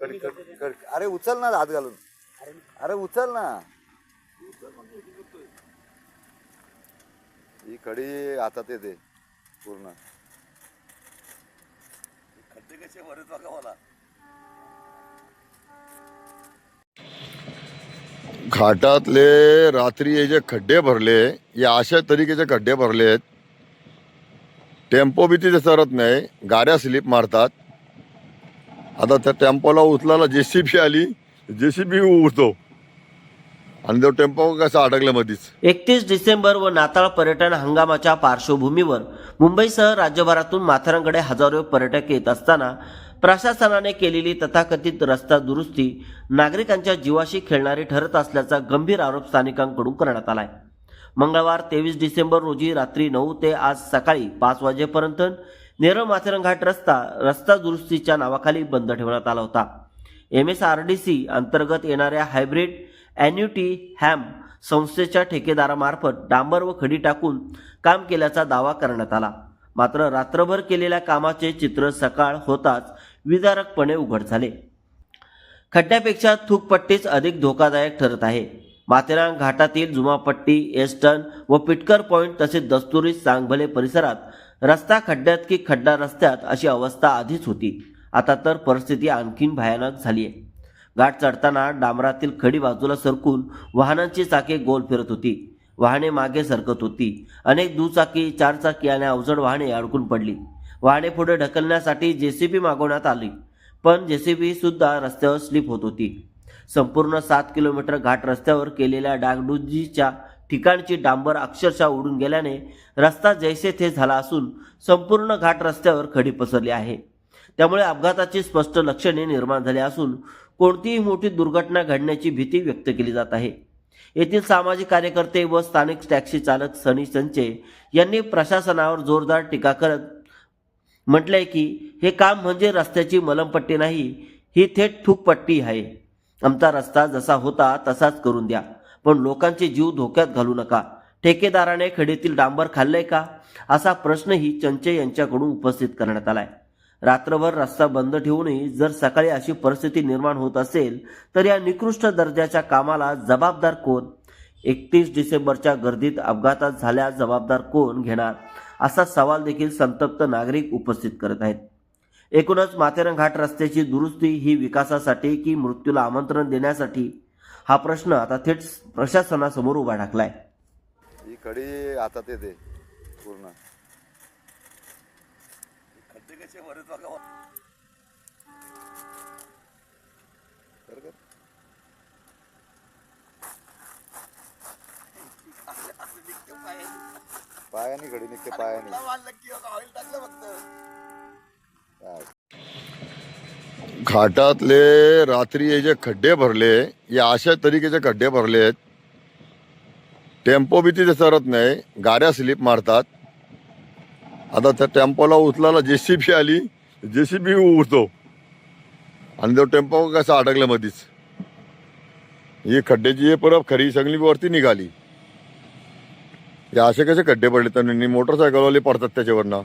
कड- कड- कड- अरे उचल ना हात घालून. अरे उचल ना. ही कडी हातात येते पूर्ण. खड्डे कसे भरत बघा मला. घाटातले रात्री हे जे खड्डे भरले हे अशा तरीकेचे खड्डे भरले आहेत टेम्पो बी तिथे सरत नाही. गाड्या स्लिप मारतात. आता त्या टेम्पोला उचलायला जे सी बी आली जे सी बी उचतो आणि तो टेम्पो कसा अडकला मध्येच एकतीस डिसेंबर व नाताळ पर्यटन हंगामाच्या पार्श्वभूमीवर मुंबईसह राज्यभरातून माथेरानकडे हजारो पर्यटक येत असताना प्रशासनाने केलेली तथाकथित रस्ता दुरुस्ती नागरिकांच्या जीवाशी खेळणारी ठरत असल्याचा गंभीर आरोप स्थानिकांकडून करण्यात आलाय. मंगळवार तेवीस डिसेंबर रोजी रात्री नऊ ते आज सकाळी पाच वाजेपर्यंत नेरळ माथेरान घाट रस्ता रस्ता दुरुस्तीच्या नावाखाली बंद ठेवण्यात आला होता. M S R D C अंतर्गत येणाऱ्या हायब्रिड अॅन्युटी हॅम संस्थेच्या ठेकेदारामार्फत डांबर व खडी टाकून काम केल्याचा दावा करण्यात आला. मात्र रात्रभर केलेल्या कामाचे चित्र सकाळ होताच विदारकपणे उघड झाले. खड्ड्यापेक्षा थुकपट्टीच अधिक धोकादायक ठरत आहे. माथेरान घाटातील जुमापट्टी एस्टन व पिटकर पॉइंट तसेच दस्तुरी सांगभले परिसरात रस्ता खड्ड्यात की खड्डा रस्त्यात अशी अवस्था आधीच होती. आता तर परिस्थिती आणखीन भयानक झाली आहे घाट चढताना डांबरातील खडी बाजूला सरकून वाहनांची चाके गोल फिरत होती. वाहने मागे सरकत होती. अनेक दुचाकी चारचाकी आणि अवजड वाहने अडकून पडली. वाहने पुढे ढकलण्यासाठी जेसीबी मागवण्यात आली. पण जेसीबी सुद्धा रस्त्यावर स्लिप होत होती. संपूर्ण सात किलोमीटर घाट रस्त्यावर केलेल्या डागडुजीच्या ठिकाणची डांबर अक्षरशः उडून गेल्याने रस्ता जैसे थे झाला असून संपूर्ण घाट रस्त्यावर खडी पसरली आहे. त्यामुळे अपघाताची स्पष्ट लक्षणे निर्माण झाली असून कोणतीही मोठी दुर्घटना घडण्याची भीती व्यक्त केली जात आहे. येथील सामाजिक कार्यकर्ते व स्थानिक टॅक्सी चालक सनी संचे यांनी प्रशासनावर जोरदार टीका करत म्हटलंय की हे काम म्हणजे रस्त्याची मलमपट्टी नाही ही थेट ठूकपट्टी आहे. आमचा रस्ता जसा होता तसाच करून द्या. पण लोकांचे जीव धोक्यात घालू नका. ठेकेदाराने खडीतील डांबर खाल्लंय का? असा प्रश्नही चंचे यांच्याकडून उपस्थित करण्यात आलाय. रात्रभर रस्ता बंद ठेवूनही जर सकाळी अशी परिस्थिती निर्माण होत असेल तर या निकृष्ट दर्जाच्या कामाला जबाबदार कोण? एकतीस डिसेंबरच्या गर्दीत अपघातात झाल्या जबाबदार कोण घेणार? असा सवाल देखील संतप्त नागरिक उपस्थित करत आहेत. एकूणच माथेरान घाट रस्त्याची दुरुस्ती ही विकासासाठी की मृत्यूला आमंत्रण देण्यासाठी हा प्रश्न आता थेट प्रशासनासमोर उभा ठाकलाय ही कडी हातात येते पूर्ण. कर. पायाने. घडी निघते पायाने. काय? घाटातले रात्री हे जे खड्डे भरले या अशा तरीकेचे खड्डे भरले आहेत टेम्पो बी तिथे सरत नाही गाड्या स्लिप मारतात. आता त्या टेम्पोला उचलायला जे सी बी आली जे सी बी उरतो आणि तो टेम्पो कसा अडकला मधीच. ही खड्ड्याची हे परत खरी सगळी वरती निघाली. हे असे कसे खड्डे पडले? त्यांनी मोटरसायकलवाले पडतात त्याच्यावरनं.